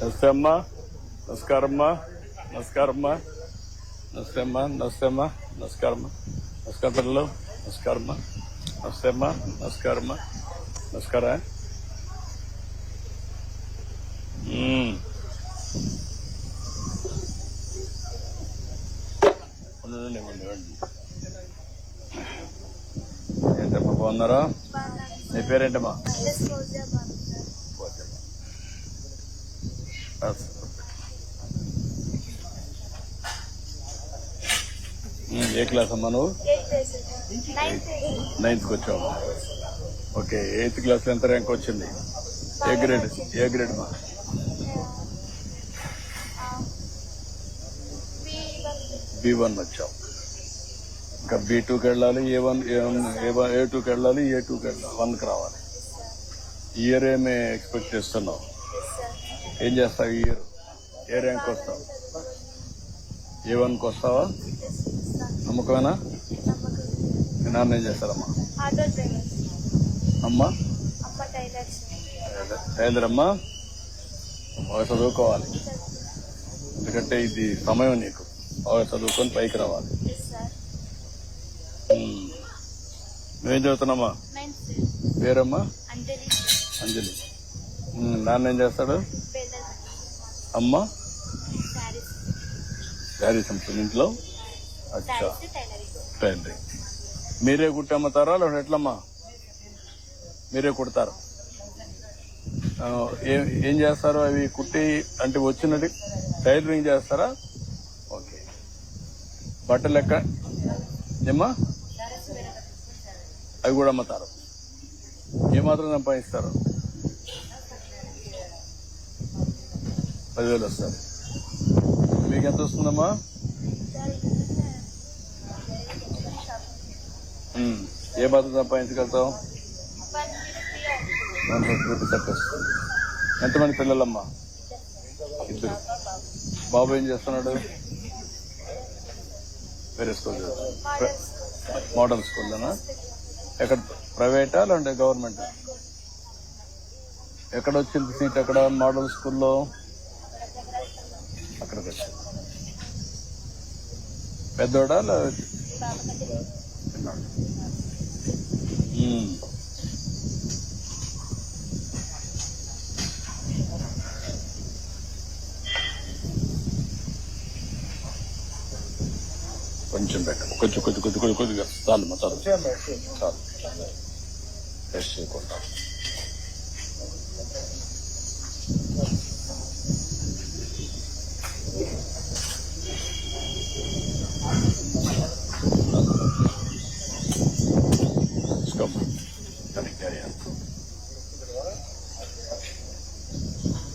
నమస్తే అమ్మా నమస్కారమ్మా నమస్కారమ్మా నమస్తే అమ్మా నమస్తే అమ్మా నమస్కారమ్మా. నమస్కారం పిల్లలు నమస్కారమ్మా నమస్తే అమ్మా నమస్కారమ్మా నమస్కారా. ఏంటమ్మా బాగున్నారా? నీ పేరేంటమ్మా? ఏ క్లాస్ అమ్మా నువ్వు? నైన్త్కి వచ్చావు. ఓకే ఎయిత్ క్లాస్ ఎంత ర్యాంక్ వచ్చింది? A grade? ఏ గ్రేడ్ మా? బి వన్ వచ్చావు. ఇంకా బి టూకి వెళ్ళాలి ఏ వన్ ఏ వన్ ఏ టూకి వెళ్ళాలి ఏ టూకి వెళ్ళాలి? వన్కి రావాలి. ఇయర్ ఏమి ఎక్స్పెక్ట్ చేస్తున్నావు? ఏం చేస్తావు ఈ ఇయర్ ఏ ర్యాంక్ వస్తావు ఏ వన్కి వస్తావా నమ్మకమేనా? మీ నాన్న ఏం చేస్తారమ్మా అమ్మా? అమ్మ టైలర్స్ టైలరమ్మా బాగా చదువుకోవాలి. ఎందుకంటే ఇది సమయం నీకు. బాగా చదువుకొని పైకి రావాలి. నువ్వేం చదువుతున్నామ్మా పేరమ్మా? అంజలి. నాన్న ఏం చేస్తాడు? అమ్మ? శారీస్ అమ్ముతుంది ఇంట్లో? అచ్చా. టైలరింగ్ మీరే కుట్టి అమ్ముతారా లేదా ఎట్లమ్మా? మీరే కుడతారు? ఏం ఏం చేస్తారు అవి కుట్టి అంటే వచ్చినది టైలరింగ్ చేస్తారా? ఓకే. బట్టలు లెక్క ఏమ్మా? అవి కూడా అమ్ముతారు. ఏమాత్రం సంపాదిస్తారు? పదివేలు వస్తారు మీకు ఎంత వస్తుందమ్మా? ఏ మాత్రం సంపాదించగలుగుతావు? వన్ ఫిఫ్టీ రూపీస్ వస్తుంది ఎంతమంది పిల్లలమ్మా? ఇద్దరు. బాబు ఏం చేస్తున్నాడు? వేరే స్కూల్ మోడల్ స్కూల్లోనా ఎక్కడ ప్రైవేటా లేదంటే గవర్నమెంట్? ఎక్కడ వచ్చింది సీట్ ఎక్కడ మోడల్ స్కూల్లో? వచ్చింది పెద్దోడా చిన్నోడా? కొంచెం పెట్టండి కొంచెం కొంచెం కొంచెం కొంచెం కొద్దిగా. చాలు మా చాలు. చాలు. టెస్ట్ చేయకుండా.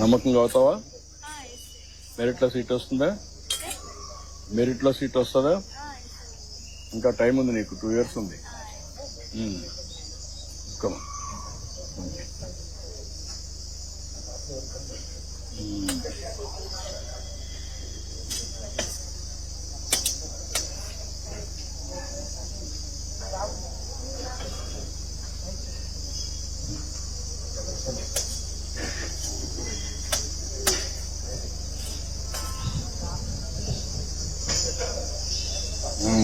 నమ్మకంగా అవుతావా మెరిట్లో సీట్ వస్తుందా? మెరిట్లో సీట్ వస్తుందా? ఇంకా టైం ఉంది నీకు టూ ఇయర్స్ ఉంది. ఉమ్.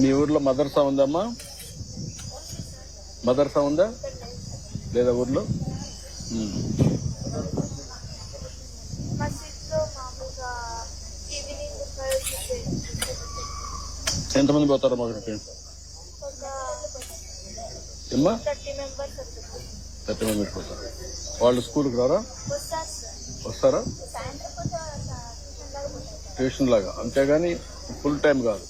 మీ ఊర్లో మదర్సా ఉందమ్మా మదర్సా ఉందా లేదా ఊర్లో? ఎంతమంది పోతారమ్మా అక్కడికి? థర్టీ మెంబర్స్ వస్తారు. థర్టీ మెంబర్స్ పోతారు. వాళ్ళు స్కూల్కి రారా? వస్తారా ట్యూషన్ లాగా. అంతేగాని ఫుల్ టైం కాదు.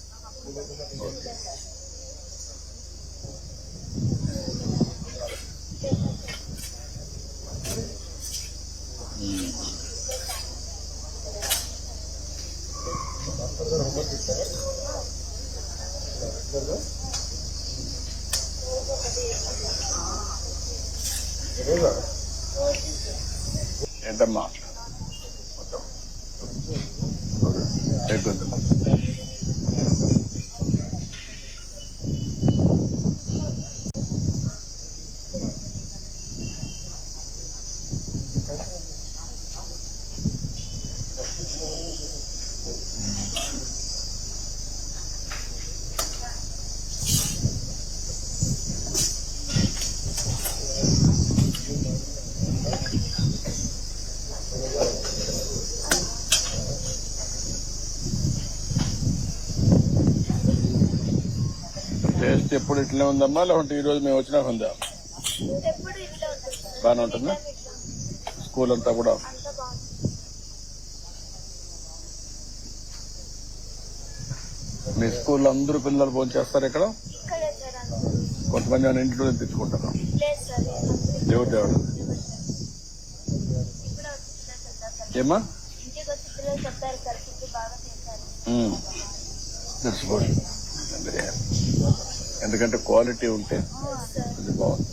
ఎంతమ్మా ఓకే. ఎక్కువ టేస్ట్ ఎప్పుడు ఇట్లనే ఉందమ్మా? లేకుంటే ఈ రోజు మేము వచ్చినాక ఉందా? ఇట్లా బాగానే ఉంటుందా? ఇట్లా స్కూల్ అంతా కూడా? మీ స్కూల్లో అందరూ పిల్లలు భోజనం చేస్తారు ఇక్కడ? కొంతమంది ఏమైనా ఇంట్లో తెచ్చుకుంటారు? అందరూ దేవుడు దేవుడు ఇప్పుడు వచ్చిన సార్ ఏమ్మా ఇంటికి వచ్చి పిల్లలు చెప్పారు సార్ ఫుడ్ బాగా చేశారు తెచ్చుకోండి ఎందుకంటే క్వాలిటీ ఉంటే అది బాగుంది.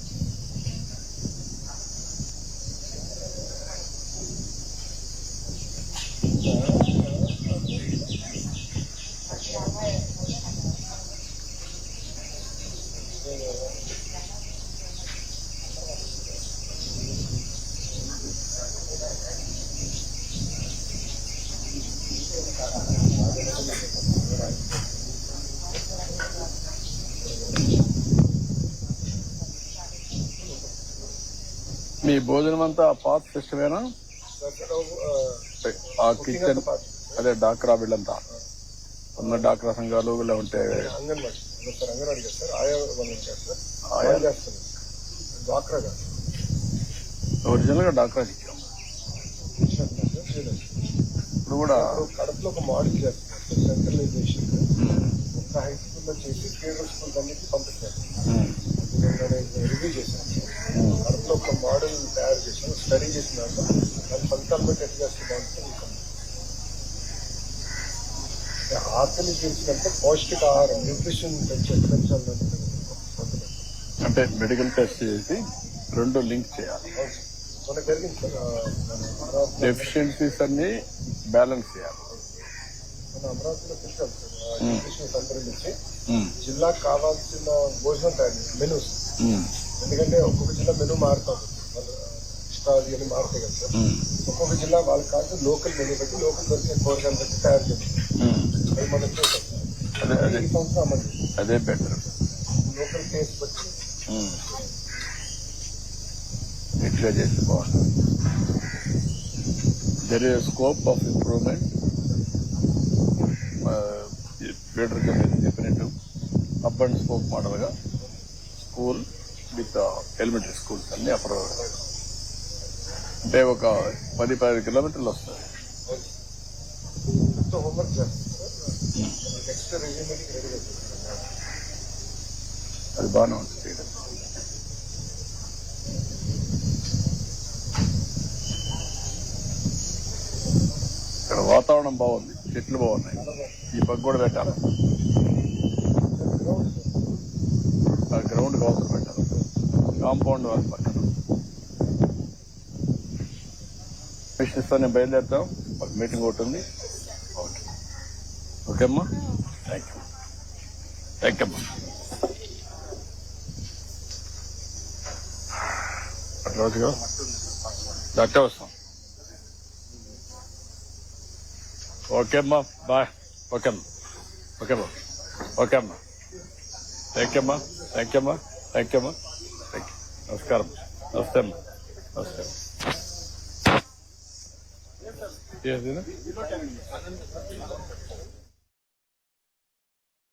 భోజనం అంతా పాత సిస్టమేనా? ఆ కిచెన్ అదే డాక్రా వీళ్ళంతా. ఉన్న డాక్రా సంఘాలు ఇలా ఉంటే చేస్తారు? చేస్తారు. ఒరిజినల్గా డాక్రా ఇచ్చాం. ఇప్పుడు కూడా కడపలో ఒక మోడల్ చేస్తున్నారు సార్, సెంట్రలైజేషన్ ఒక హై స్కూల్లో చేసి కేంద్ర స్కూల్ అన్నిటి పంపిస్తారు ఉమ్, నేను రివ్యూ చేశాను సార్. మోడల్ తయారు చేశాను స్టడీ చేసినాక దాని ఫలితాలు బట్టి ఎట్లా చేస్తుంది ఆకలి తీర్చినంత పౌష్టిక ఆహారం న్యూట్రిషన్ పెంచి ఎట్లా పెంచాలని అంటే మెడికల్ టెస్ట్ చేసి రెండు లింక్ చేయాలి. జరిగింది సార్. డెఫిషియన్సీస్ అన్ని బ్యాలెన్స్ చేయాలి. మన అమరావతిలో సార్ న్యూట్రిషన్ జిల్లాకు కావాల్సిన భోజనం తయారు మెనూస్. ఎందుకంటే ఒక్కొక్క జిల్లా మెనూ మారుతా ఇష్టాలు ఇవన్నీ మారుతాయి కదా సార్. ఒక్కొక్క జిల్లా వాళ్ళకి కాదు లోకల్ మెనూ బట్టి లోకల్ దొరికే కూరగాయలు బట్టి తయారు చేస్తారు. అది మనం చూసాం అదే అదే. ఈ సంవత్సరం అమలు చేస్తాం. అదే బెటర్. లోకల్ టేస్ట్ బట్టి ఇట్లా చేస్తే బాగుంటుంది. There is scope of improvement Peter మీరు చెప్పినట్టు అప్ అండ్ స్కోప్ మోడల్గా స్కూల్ విత్ ఎలిమెంటరీ స్కూల్స్ అన్ని అప్పుడు అంటే ఒక పది పదిహేను కిలోమీటర్లు వస్తుంది చేస్తాం అది బాగానే ఉంటుంది. ఇక్కడ వాతావరణం బాగుంది చెట్లు బాగున్నాయి. ఈ పక్క కూడా పెట్టాలి. ఆ గ్రౌండ్ అవసరం పెట్టాలి. కాంపౌండ్ వాళ్ళ పక్కన నేను బయలుదేరుతాం. ఒక మీటింగ్ ఒకటి ఉంది. ఓకే. ఓకే అమ్మా థ్యాంక్ యూ థ్యాంక్ యూ అమ్మా. రోజుగా డాక్టర్ వస్తాం. ఓకే అమ్మా బాయ్ ఓకే అమ్మా. ఓకే అమ్మా ఓకే అమ్మా. థ్యాంక్ యూ అమ్మా. థ్యాంక్ యూ అమ్మా. థ్యాంక్ యూ అమ్మా. థ్యాంక్ యూ నమస్కారం. నమస్తే అమ్మా. నమస్తే Diğer